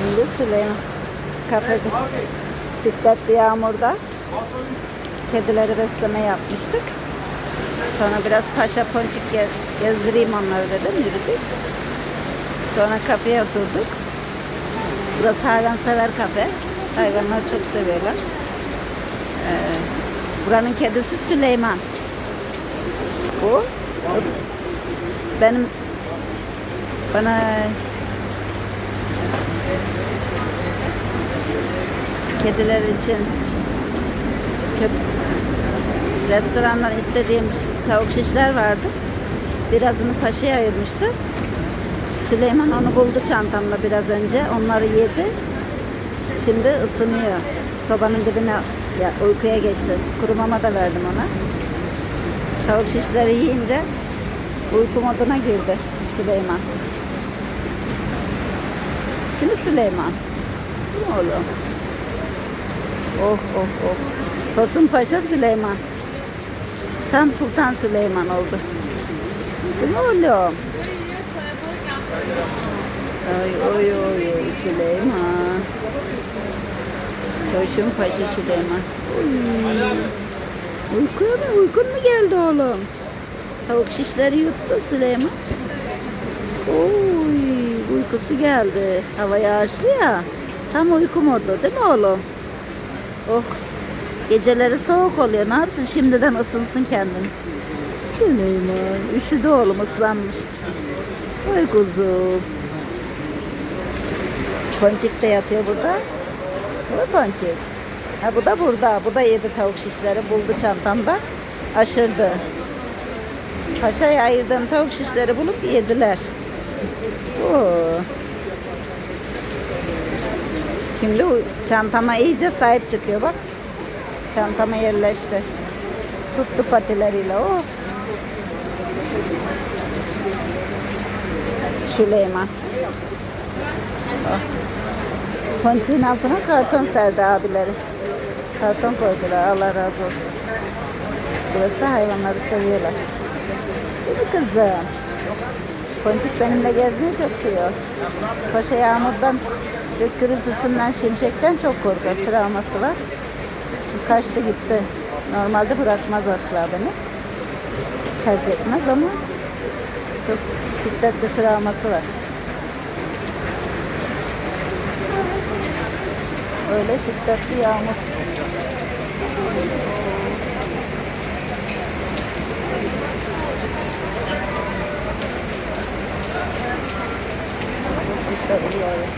Şimdi Süleyman kafede şiddetli yağmurda kedileri besleme yapmıştık. Sonra biraz paşa ponçik gez- gezdireyim onları dedim yürüdük. Sonra kafeye oturduk. Burası hayvansever kafe. Hayvanları çok seviyorlar. Ee, buranın kedisi Süleyman. Bu benim bana kediler için köp- restorandan istediğim tavuk şişler vardı. Birazını paşaya ayırmıştı. Süleyman onu buldu çantamla biraz önce. Onları yedi. Şimdi ısınıyor. Sobanın dibine ya, uykuya geçti. Kuru mama da verdim ona. Tavuk şişleri yiyince uyku moduna girdi Süleyman. Değil Süleyman? Değil mi oğlum? Oh oh oh. Tosun Paşa Süleyman. Tam Sultan Süleyman oldu. Değil mi oğlum? Ay oy oy oy Süleyman. Tosun Paşa Süleyman. Uy. Uykun mu? Uykun mu geldi oğlum? Tavuk şişleri yuttu Süleyman. Oy, uykusu geldi. Hava yağışlı ya. Tam uyku modu değil mi oğlum? Oh. Geceleri soğuk oluyor. Ne yapsın? Şimdiden ısınsın kendini. Süleyman. Üşüdü oğlum ıslanmış. Ay kuzum. Ponçik de yatıyor burada. Oy Ponçik. Ha bu da burada. Bu da yedi tavuk şişleri. Buldu çantamda. Aşırdı. Paşa'ya ayırdığım tavuk şişleri bulup yediler. Oo. Şimdi çantama iyice sahip çıkıyor bak. Çantama yerleşti. Tuttu patileriyle. Oh. Süleyman. Oh. Altına karton serdi abileri. Karton koydular. Allah razı olsun. Burası hayvanları seviyorlar. Değil mi kızım? Ponçik benimle gezmeyi çok seviyor. Paşa yağmurdan, gök gürültüsünden, şimşekten çok korkar. Travması var. Kaçtı gitti. Normalde bırakmaz asla beni. Terk etmez ama çok şiddetli travması var. Öyle şiddetli yağmur. Şiddetli yağmur.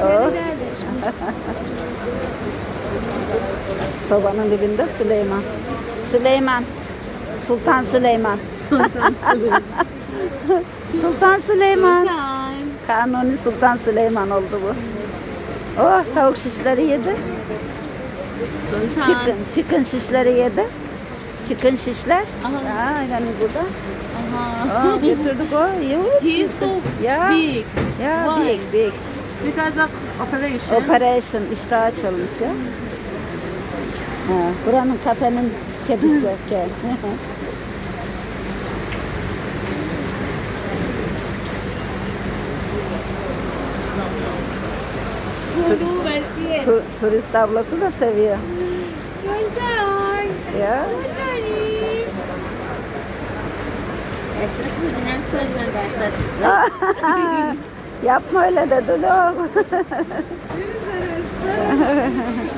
Oh. Oh. Sobanın dibinde Süleyman. Süleyman. Sultan Süleyman. Sultan Süleyman. Sultan Süleyman. Sultan. Kanuni Sultan Süleyman oldu bu. Oh tavuk şişleri yedi. Sultan. Çıkın, çıkın şişleri yedi. Çıkın şişler. Aha. Aynen burada. Aha. Aa, götürdük o. He is so Yeah. big Ya Why? big big. because of operation. Operation işte açılmış ya. Ha, buranın kafenin kedisi. Versiye. Tu- turist ablası da seviyor. Ya. Esnaf ürünler söylemen dersen. Yapma öyle dedi oğlum.